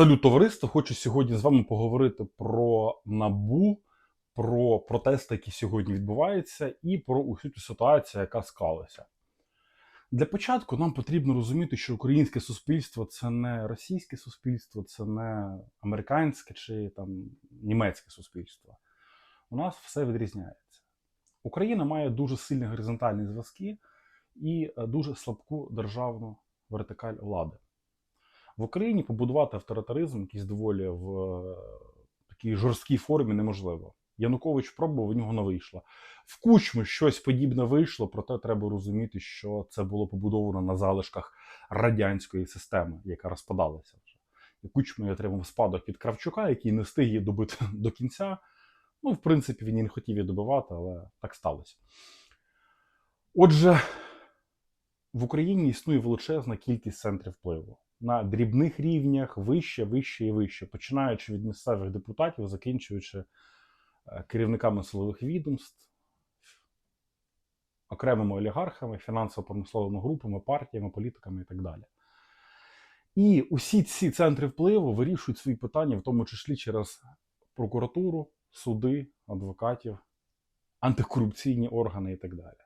Салют, товариство! Хочу сьогодні з вами поговорити про набу, про протести, які сьогодні відбуваються, і про усю цю ситуацію, яка склалася. Для початку нам потрібно розуміти, що українське суспільство це не російське суспільство, це не американське чи там німецьке суспільство. У нас все відрізняється. Україна має дуже сильні горизонтальні зв'язки і е, дуже слабку державну вертикаль влади. В Україні побудувати авторитаризм, якийсь доволі в е, такій жорсткій формі, неможливо. Янукович пробував, у нього не вийшло. В Кучмі щось подібне вийшло, проте треба розуміти, що це було побудовано на залишках радянської системи, яка розпадалася вже. І Кучма отримав спадок від Кравчука, який не встиг її добити до кінця. Ну, в принципі, він і не хотів її добивати, але так сталося. Отже, в Україні існує величезна кількість центрів впливу на дрібних рівнях вище, вище і вище, починаючи від місцевих депутатів, закінчуючи е, керівниками силових відомств, окремими олігархами, фінансово-промисловими групами, партіями, політиками і так далі. І усі ці центри впливу вирішують свої питання, в тому числі через прокуратуру, суди, адвокатів, антикорупційні органи і так далі.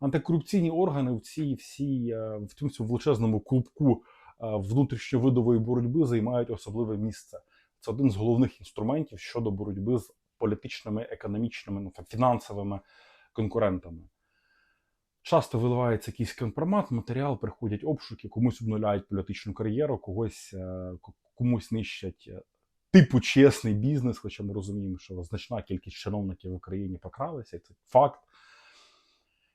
Антикорупційні органи в цій всій е, в цьому величезному клубку внутрішньовидової боротьби займають особливе місце. Це один з головних інструментів щодо боротьби з політичними, економічними, ну, фінансовими конкурентами. Часто виливається якийсь компромат, матеріал, приходять обшуки, комусь обнуляють політичну кар'єру, когось е, комусь нищать типу чесний бізнес, хоча ми розуміємо, що значна кількість чиновників в Україні покралися, і це факт.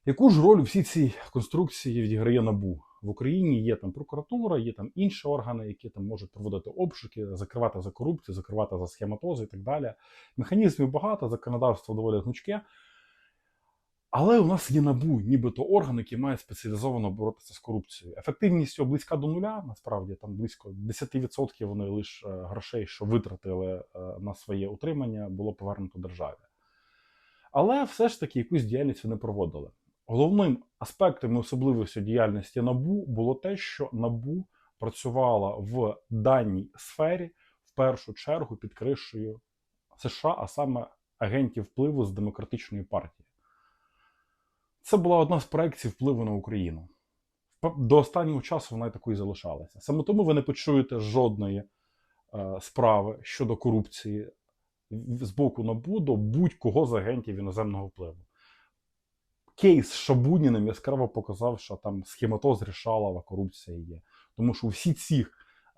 Яку ж роль у всій цій конструкції відіграє НАБУ? В Україні є там прокуратура, є там інші органи, які там можуть проводити обшуки, закривати за корупцію, закривати за схематози і так далі. Механізмів багато, законодавство доволі гнучке. Але у нас є набу, нібито орган, який має спеціалізовано боротися з корупцією. Ефективність його близька до нуля, насправді там близько 10% вони лише грошей, що витратили е, на своє утримання, було повернуто державі. Але все ж таки якусь діяльність вони проводили. Головним аспектом і особливістю діяльності НАБУ було те, що НАБУ працювала в даній сфері в першу чергу під кришею США, а саме агентів впливу з демократичної партії. Це була одна з проєктів впливу на Україну. До останнього часу вона і такою залишалася. Саме тому ви не почуєте жодної е, справи щодо корупції з боку НАБУ до будь-кого з агентів іноземного впливу. Кейс Шабуніним яскраво показав, що там схематоз Рішалова, корупція є. Тому що всі ці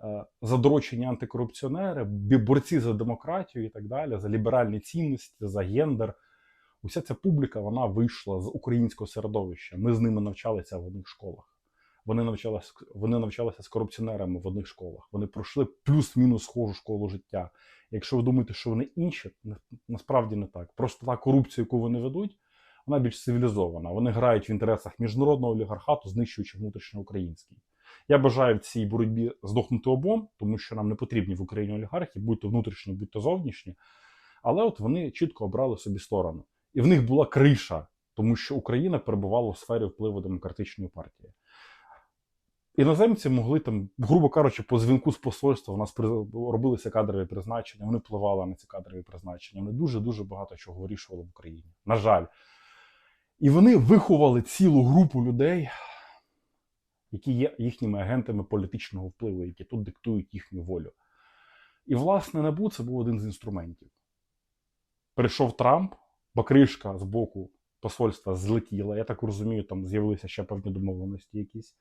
е, задрочені антикорупціонери, борці за демократію і так далі, за ліберальні цінності, за гендер. Уся ця публіка вона вийшла з українського середовища. Ми з ними навчалися в одних школах. Вони навчалися вони навчалися з корупціонерами в одних школах. Вони пройшли плюс-мінус схожу школу життя. Якщо ви думаєте, що вони інші, насправді не так. Просто та корупція, яку вони ведуть, вона більш цивілізована. Вони грають в інтересах міжнародного олігархату, знищуючи внутрішньоукраїнський. Я бажаю в цій боротьбі здохнути обом, тому що нам не потрібні в Україні олігархи, будь то внутрішні, будь то зовнішні. Але от вони чітко обрали собі сторону. І в них була криша, тому що Україна перебувала у сфері впливу демократичної партії. Іноземці могли там, грубо кажучи, по дзвінку з посольства у нас робилися кадрові призначення, вони впливали на ці кадрові призначення. Вони дуже-дуже багато чого вирішували в Україні. На жаль. І вони виховали цілу групу людей, які є їхніми агентами політичного впливу, які тут диктують їхню волю. І, власне, НАБУ це був один з інструментів. Прийшов Трамп, покришка з боку посольства злетіла. Я так розумію, там з'явилися ще певні домовленості якісь.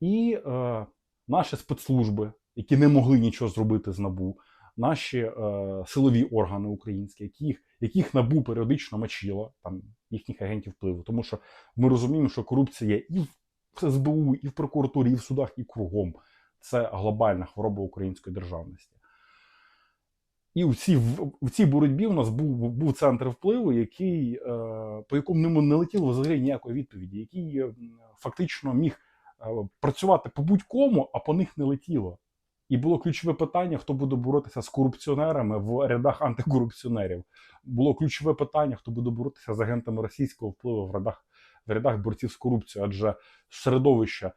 І е, наші спецслужби, які не могли нічого зробити з НАБУ, наші е, силові органи українські, яких яких НАБУ періодично мочило, там їхніх агентів впливу. Тому що ми розуміємо, що корупція і в СБУ, і в прокуратурі, і в судах, і кругом. Це глобальна хвороба української державності. І в цій в цій боротьбі у нас був був центр впливу, який, е, по якому не летіло взагалі ніякої відповіді, який фактично міг е, працювати по будь-кому, а по них не летіло. І було ключове питання, хто буде боротися з корупціонерами в рядах антикорупціонерів. Було ключове питання, хто буде боротися з агентами російського впливу в рядах в рядах борців з корупцією, адже середовище е,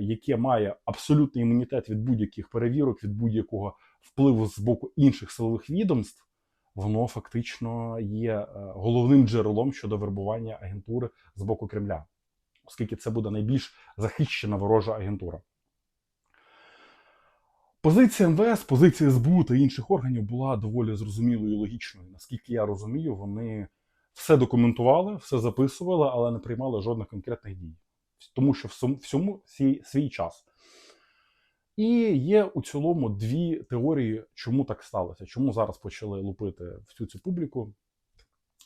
яке має абсолютний імунітет від будь-яких перевірок, від будь-якого впливу з боку інших силових відомств, воно фактично є е, головним джерелом щодо вербування агентури з боку Кремля, оскільки це буде найбільш захищена ворожа агентура. Позиція МВС, позиція СБУ та інших органів була доволі зрозумілою і логічною. Наскільки я розумію, вони все документували, все записували, але не приймали жодних конкретних дій. Тому що всьому, свій, свій час. І є у цілому дві теорії, чому так сталося, чому зараз почали лупити всю цю публіку.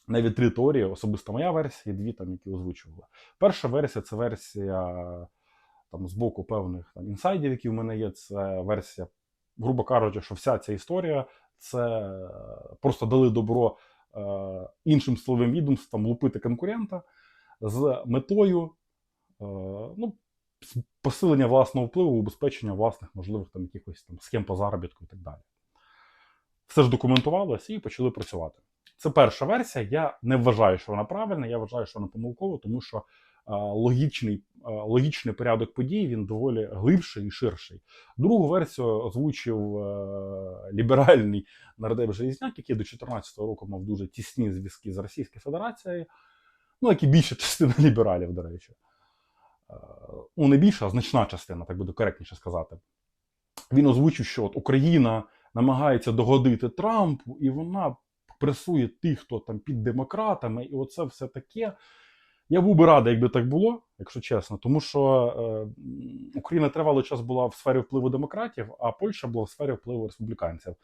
Навіть три теорії, особисто моя версія, дві там, які озвучували. Перша версія це версія там, з боку певних там, інсайдів, які в мене є. Це версія, грубо кажучи, що вся ця історія це просто дали добро е, іншим силовим відомствам лупити конкурента з метою е, ну, посилення власного впливу, убезпечення власних можливих там якихось там схем по заробітку і так далі. Все ж документувалося і почали працювати. Це перша версія. Я не вважаю, що вона правильна, я вважаю, що вона помилкова, тому що е, логічний, логічний порядок подій він доволі глибший і ширший. Другу версію озвучив е, ліберальний нардеп Желізняк, який до 2014 року мав дуже тісні зв'язки з Російською Федерацією, ну як і більша частина лібералів, до речі. Е, Ну, не більша, а значна частина, так буде коректніше сказати. Він озвучив, що от Україна намагається догодити Трампу, і вона пресує тих, хто там під демократами, і оце все таке. Я був би радий, якби так було, якщо чесно, тому що е, Україна тривалий час була в сфері впливу демократів, а Польща була в сфері впливу республіканців.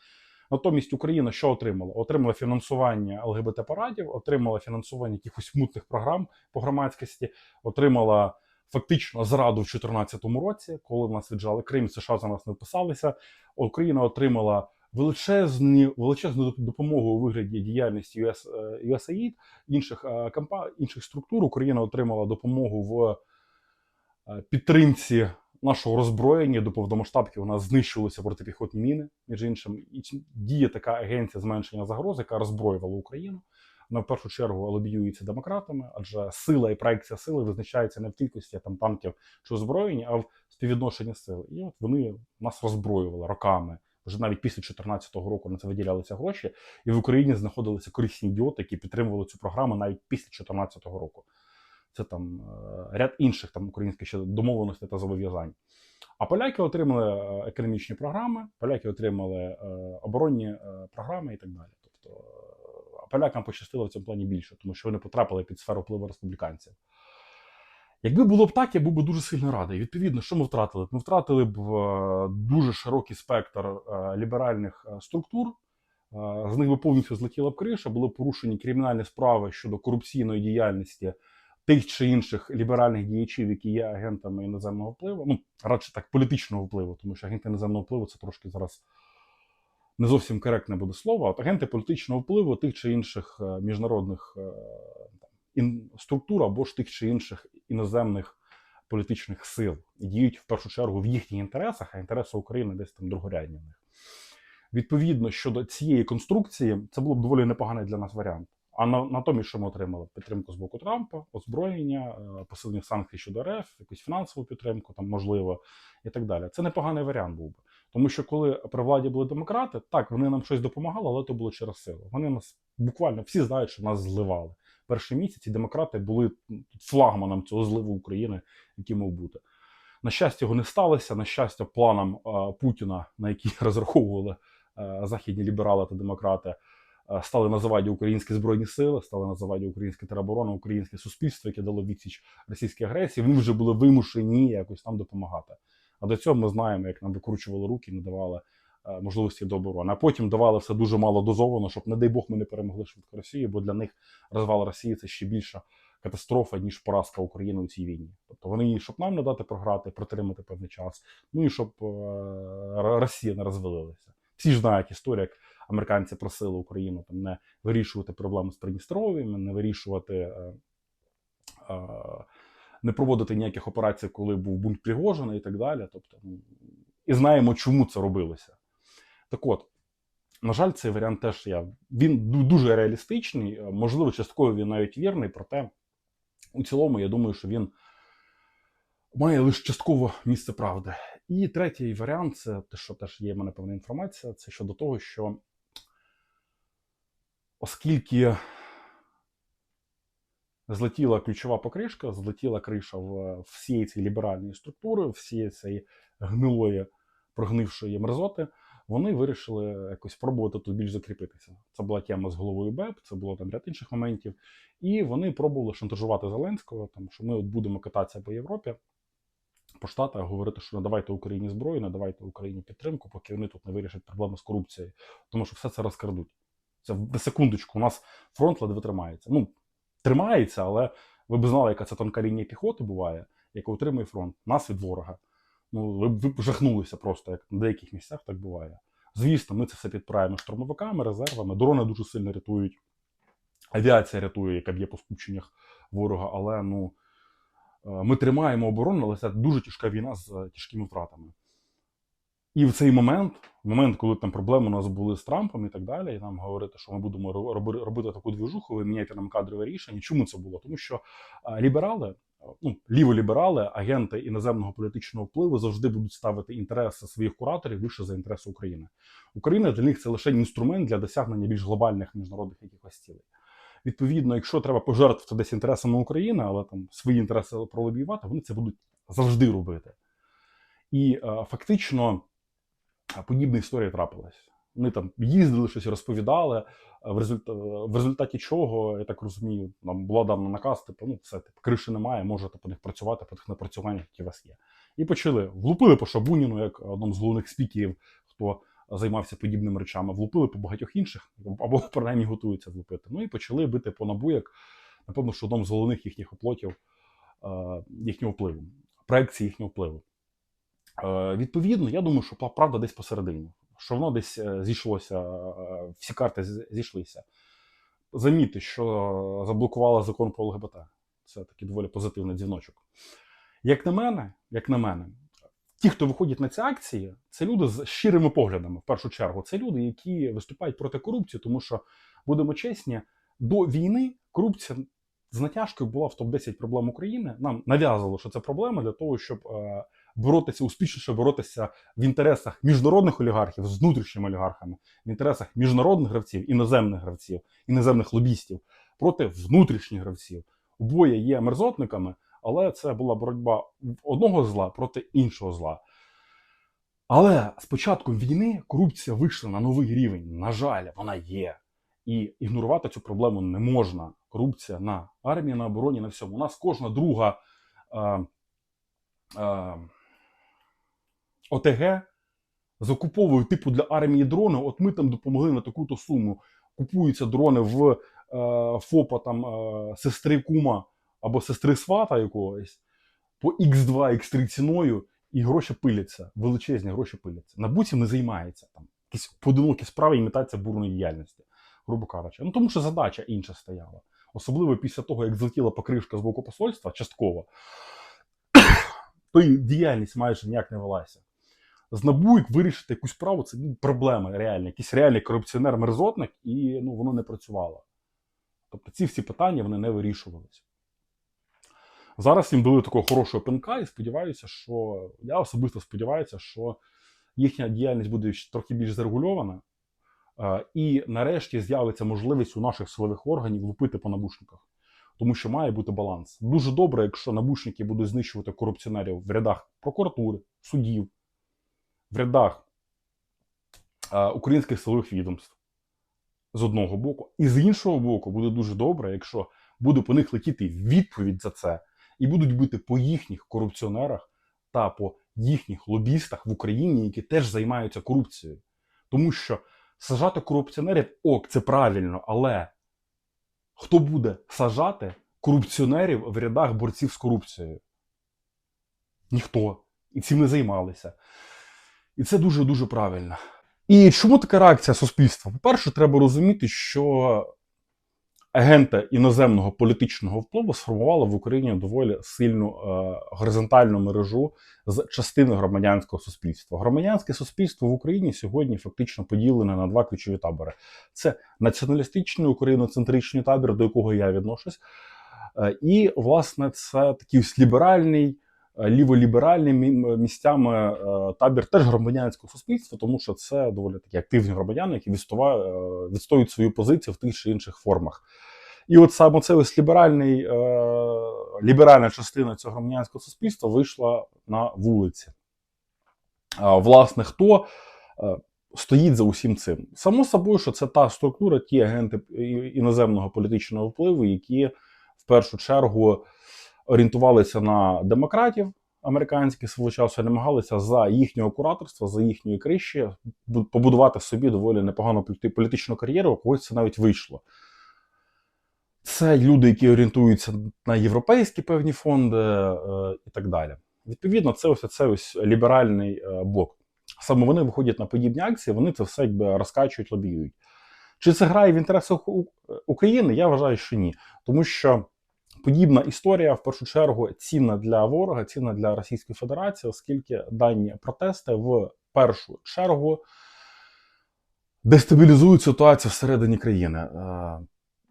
Натомість Україна що отримала? Отримала фінансування ЛГБТ-парадів, отримала фінансування якихось мутних програм по громадськості, отримала фактично зраду в 2014 році, коли в нас віджали Крим, США за нас не вписалися. Україна отримала величезні, величезну допомогу у вигляді діяльності US, е, USAID, інших, е, компа- інших структур. Україна отримала допомогу в е, підтримці нашого роззброєння до повномасштабки. У нас знищувалися протипіхотні міни, між іншим. І діє така агенція зменшення загроз, яка роззброювала Україну. В першу чергу лобіюється демократами, адже сила і проекція сили визначається не в кількості там танків чи озброєння, а в співвідношенні сил. І от вони нас роззброювали роками. Вже навіть після 2014 року на це виділялися гроші, і в Україні знаходилися корисні ідіоти, які підтримували цю програму навіть після 2014 року. Це там е, ряд інших там українських ще домовленостей та зобов'язань. А поляки отримали е, економічні програми, поляки отримали е, оборонні програми і так далі. Тобто е, полякам пощастило в цьому плані більше, тому що вони потрапили під сферу впливу республіканців. Якби було б так, я був би дуже сильно радий. Відповідно, що ми втратили? Ми втратили б е, дуже широкий спектр е, ліберальних е, структур. З них би повністю злетіла б криша, були порушені кримінальні справи щодо корупційної діяльності тих чи інших ліберальних діячів, які є агентами іноземного впливу. Ну, радше так, політичного впливу, тому що агенти іноземного впливу це трошки зараз не зовсім коректне буде слово. От агенти політичного впливу тих чи інших міжнародних там, структур або ж тих чи інших іноземних політичних сил і діють в першу чергу в їхніх інтересах, а інтереси України десь там другорядні. Відповідно, щодо цієї конструкції, це було б доволі непоганий для нас варіант. А на, натомість, що ми отримали? Підтримку з боку Трампа, озброєння, е, посилення санкцій щодо РФ, якусь фінансову підтримку, там можливо, і так далі. Це непоганий варіант був би. Тому що коли при владі були демократи, так вони нам щось допомагали, але то було через силу. Вони нас буквально всі знають, що нас зливали. Перші місяці демократи були флагманом цього зливу України, який мав бути. На щастя, його не сталося. На щастя, планам е, Путіна, на які розраховували е, західні ліберали та демократи, е, стали називати українські збройні сили, стали називати українська тероборона, українське суспільство, яке дало відсіч російській агресії. Вони вже були вимушені якось там допомагати. А до цього ми знаємо, як нам викручували руки, не давали е, можливості до оборони. А потім давали все дуже мало дозовано, щоб, не дай Бог, ми не перемогли швидко Росію, бо для них розвал Росії це ще більша катастрофа, ніж поразка України у цій війні. Тобто вони щоб нам не дати програти, протримати певний час, ну і щоб е, Росія не розвалилася. Всі ж знають історію, як американці просили Україну там не вирішувати проблеми з Придністров'ям, не вирішувати. Е, е, не проводити ніяких операцій, коли був бунт Пригожина і так далі. Тобто, ну, і знаємо, чому це робилося. Так от, на жаль, цей варіант теж я. Він дуже реалістичний, е, можливо, частково він навіть вірний, проте у цілому, я думаю, що він має лише частково місце правди. І третій варіант це те, що теж є в мене певна інформація, це щодо того, що оскільки злетіла ключова покришка, злетіла криша в всієї цієї ліберальної структури, всієї цієї гнилої, прогнившої мерзоти, вони вирішили якось спробувати тут більш закріпитися. Це була тема з головою БЕП, це було там ряд інших моментів. І вони пробували шантажувати Зеленського, там, що ми от будемо кататися по Європі, по Штатах, говорити, що надавайте Україні зброю, надавайте Україні підтримку, поки вони тут не вирішать проблеми з корупцією. Тому що все це розкрадуть. Це на секундочку, у нас фронт ледве тримається. Ну, тримається, але ви б знали, яка це тонка лінія піхоти буває, яка утримує фронт, нас від ворога. Ну, ви б ви б жахнулися просто, як на деяких місцях так буває. Звісно, ми це все підправимо штурмовиками, резервами. Дрони дуже сильно рятують. Авіація рятує, яка б'є по скупченнях ворога, але ну, е, ми тримаємо оборону, але це дуже тяжка війна з е, тяжкими втратами. І в цей момент, в момент, коли там проблеми у нас були з Трампом і так далі, і нам говорити, що ми будемо робити таку двіжуху, ви міняєте нам кадрове рішення. Чому це було? Тому що е, ліберали, ну ліволіберали, агенти іноземного політичного впливу завжди будуть ставити інтереси своїх кураторів вище за інтереси України. Україна для них це лише інструмент для досягнення більш глобальних міжнародних якихось цілей. Відповідно, якщо треба пожертвувати десь інтересами України, але там свої інтереси пролобіювати, вони це будуть завжди робити. І е, фактично подібна історія трапилась. Вони там їздили, щось розповідали, в, результ... в результаті чого, я так розумію, нам була дана наказ, типу, ну все, типу, криші немає, можете по них працювати, по тих напрацюваннях, які у вас є. І почали влупили по Шабуніну, як одному з головних спікерів, хто займався подібними речами, влупили по багатьох інших, або принаймні готуються влупити. Ну і почали бити по набу, як, напевно, що одному з головних їхніх оплотів е, їхнього впливу, проекції їхнього впливу. Е, Відповідно, я думаю, що правда десь посередині, що воно десь е, зійшлося, е, всі карти зійшлися. Замітьте, що заблокувала закон про ЛГБТ. Це такий доволі позитивний дзвіночок. Як на мене, як на мене, ті, хто виходять на ці акції, це люди з щирими поглядами, в першу чергу. Це люди, які виступають проти корупції, тому що, будемо чесні, до війни корупція з натяжкою була в топ-10 проблем України. Нам нав'язувало, що це проблема для того, щоб е, боротися успішніше боротися в інтересах міжнародних олігархів з внутрішніми олігархами, в інтересах міжнародних гравців, іноземних гравців, іноземних лобістів проти внутрішніх гравців. Обоє є мерзотниками, але це була боротьба одного зла проти іншого зла. Але з початком війни корупція вийшла на новий рівень. На жаль, вона є. І ігнорувати цю проблему не можна. Корупція на армії, на обороні, на всьому. У нас кожна друга е, е, ОТГ закуповує типу для армії дрони. От ми там допомогли на таку-то суму. Купуються дрони в е, ФОПа там е, сестри кума або сестри свата якогось по X2, X3 ціною, і гроші пиляться, величезні гроші пиляться. На буці не займається там якісь поодинокі справи імітація бурної діяльності, грубо кажучи. Ну тому що задача інша стояла. Особливо після того, як злетіла покришка з боку посольства частково, то і діяльність майже ніяк не велася. З НАБУ, як вирішити якусь справу, це ну, проблема реальна. Якийсь реальний корупціонер-мерзотник, і ну, воно не працювало. Тобто ці всі питання вони не вирішувалися. Зараз їм дали такого хорошого пинка, і сподіваюся, що я особисто сподіваюся, що їхня діяльність буде трохи більш зарегульована. Е, І нарешті з'явиться можливість у наших силових органів лупити по набушниках. Тому що має бути баланс. Дуже добре, якщо набушники будуть знищувати корупціонерів в рядах прокуратури, судів, в рядах е, українських силових відомств з одного боку, і з іншого боку, буде дуже добре, якщо буде по них летіти відповідь за це, і будуть бити по їхніх корупціонерах та по їхніх лобістах в Україні, які теж займаються корупцією. Тому що сажати корупціонерів ок, це правильно, але хто буде сажати корупціонерів в рядах борців з корупцією? Ніхто. І цим не займалися. І це дуже дуже правильно. І чому така реакція суспільства? По-перше, треба розуміти, що агенти іноземного політичного впливу сформували в Україні доволі сильну е, горизонтальну мережу з частини громадянського суспільства. Громадянське суспільство в Україні сьогодні фактично поділене на два ключові табори: це націоналістичний україноцентричний табір, до якого я відношусь, е, і власне це такий ліберальний е, ліволіберальні мі- місцями е, табір теж громадянського суспільства, тому що це доволі такі активні громадяни, які е, відстоюють свою позицію в тих чи інших формах. І от саме це ось ліберальний, ліберальна частина цього громадянського суспільства вийшла на вулиці. Власне, хто стоїть за усім цим? Само собою, що це та структура, ті агенти іноземного політичного впливу, які в першу чергу орієнтувалися на демократів американських свого часу, намагалися за їхнього кураторства, за їхньої криші побудувати собі доволі непогану політичну кар'єру, у когось це навіть вийшло. Це люди, які орієнтуються на європейські певні фонди е, і так далі. Відповідно, це ось це ось ліберальний е, блок. Саме вони виходять на подібні акції, вони це все якби розкачують, лобіюють. Чи це грає в інтересах України? Я вважаю, що ні. Тому що подібна історія в першу чергу цінна для ворога, цінна для Російської Федерації, оскільки дані протести в першу чергу дестабілізують ситуацію всередині країни. Е,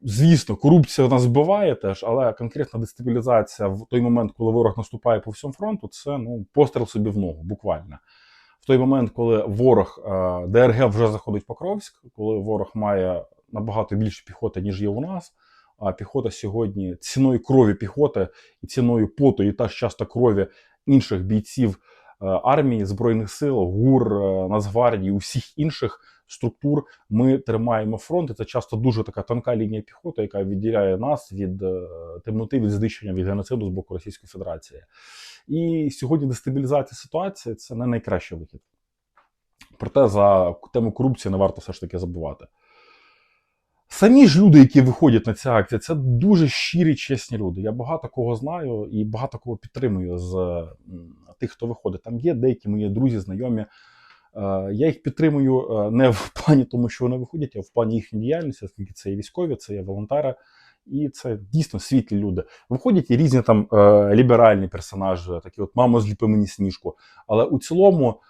Звісно, корупція нас вбиває теж, але конкретна дестабілізація в той момент, коли ворог наступає по всьому фронту, це ну постріл собі в ногу, буквально. В той момент, коли ворог е, ДРГ вже заходить в Покровськ, коли ворог має набагато більше піхоти, ніж є у нас. А піхота сьогодні ціною крові піхоти і ціною поту, і теж часто крові інших бійців е, армії, збройних сил, ГУР, е, Нацгвардії, усіх інших структур ми тримаємо фронт. І це часто дуже така тонка лінія піхоти, яка відділяє нас від е, темноти, від знищення, від геноциду з боку Російської Федерації. І сьогодні дестабілізація ситуації це не найкращий вихід. Проте за тему корупції не варто все ж таки забувати. Самі ж люди, які виходять на ці акції, це дуже щирі, чесні люди. Я багато кого знаю і багато кого підтримую з тих, хто виходить. Там є деякі мої друзі, знайомі. Е, Я їх підтримую е, не в плані тому, що вони виходять, а в плані їхньої діяльності, оскільки це є військові, це є волонтери, і це дійсно світлі люди. Виходять і різні там е, ліберальні персонажі, такі от мамо, зліпи мені сніжку. Але у цілому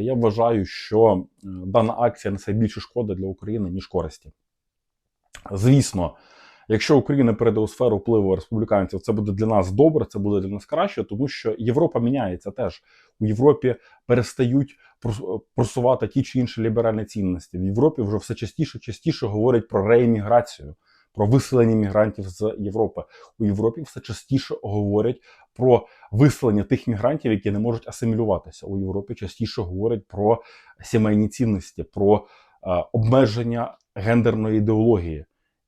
я вважаю, що дана акція несе більше шкоди для України, ніж користі. Звісно, якщо Україна перейде у сферу впливу республіканців, це буде для нас добре, це буде для нас краще, тому що Європа міняється теж. У Європі перестають прос- просувати ті чи інші ліберальні цінності. В Європі вже все частіше частіше говорять про рееміграцію, про виселення мігрантів з Європи. У Європі все частіше говорять про виселення тих мігрантів, які не можуть асимілюватися. У Європі частіше говорять про сімейні цінності, про обмеження гендерної ідеології.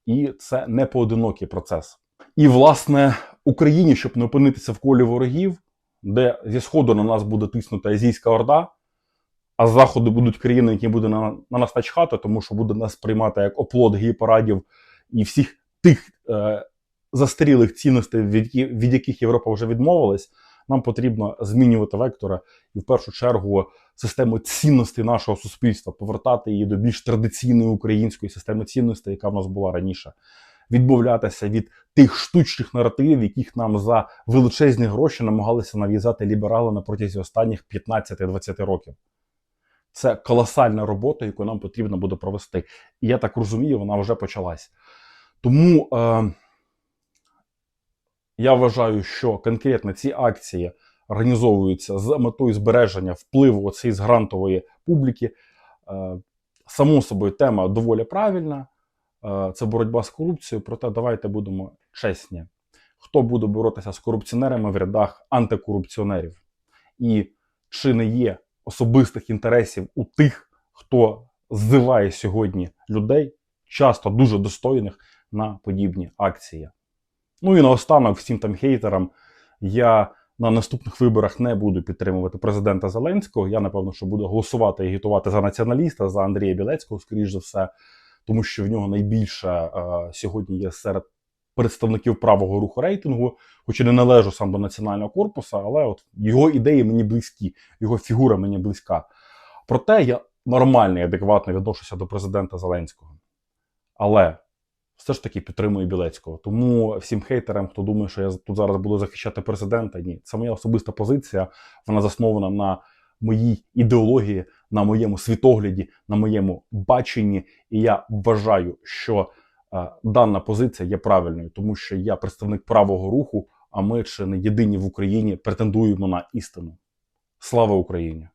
І це не поодинокий процес. І, власне, Україні, щоб не опинитися в колі ворогів, де зі сходу на нас буде тиснути Азійська Орда, а з заходу будуть країни, які будуть на, на нас начхати, тому що буде нас приймати як оплот гей-парадів і всіх тих е, застарілих цінностей, від, від яких Європа вже відмовилась, нам потрібно змінювати вектора і в першу чергу систему цінностей нашого суспільства, повертати її до більш традиційної української системи цінностей, яка в нас була раніше. Відмовлятися від тих штучних наративів, яких нам за величезні гроші намагалися нав'язати ліберали на протязі останніх 15-20 років. Це колосальна робота, яку нам потрібно буде провести. І я так розумію, вона вже почалась. Тому е, я вважаю, що конкретно ці акції організовуються з метою збереження впливу оцієї з грантової публіки. Е, Само собою, тема доволі правильна. Е, Це боротьба з корупцією. Проте давайте будемо чесні. Хто буде боротися з корупціонерами в рядах антикорупціонерів? І чи не є особистих інтересів у тих, хто ззиває сьогодні людей, часто дуже достойних на подібні акції? Ну і наостанок всім там хейтерам я на наступних виборах не буду підтримувати президента Зеленського. Я напевно, що буду голосувати і агітувати за націоналіста, за Андрія Білецького, скоріш за все, тому що в нього найбільше е, сьогодні є серед представників правого руху рейтингу, хоч і не належу сам до національного корпусу, але от його ідеї мені близькі, його фігура мені близька. Проте я нормально і адекватно відношуся до президента Зеленського. Але все ж таки підтримую Білецького. Тому всім хейтерам, хто думає, що я тут зараз буду захищати президента, ні, це моя особиста позиція. Вона заснована на моїй ідеології, на моєму світогляді, на моєму баченні. І я вважаю, що е, дана позиція є правильною, тому що я представник правого руху, а ми чи не єдині в Україні претендуємо на істину. Слава Україні!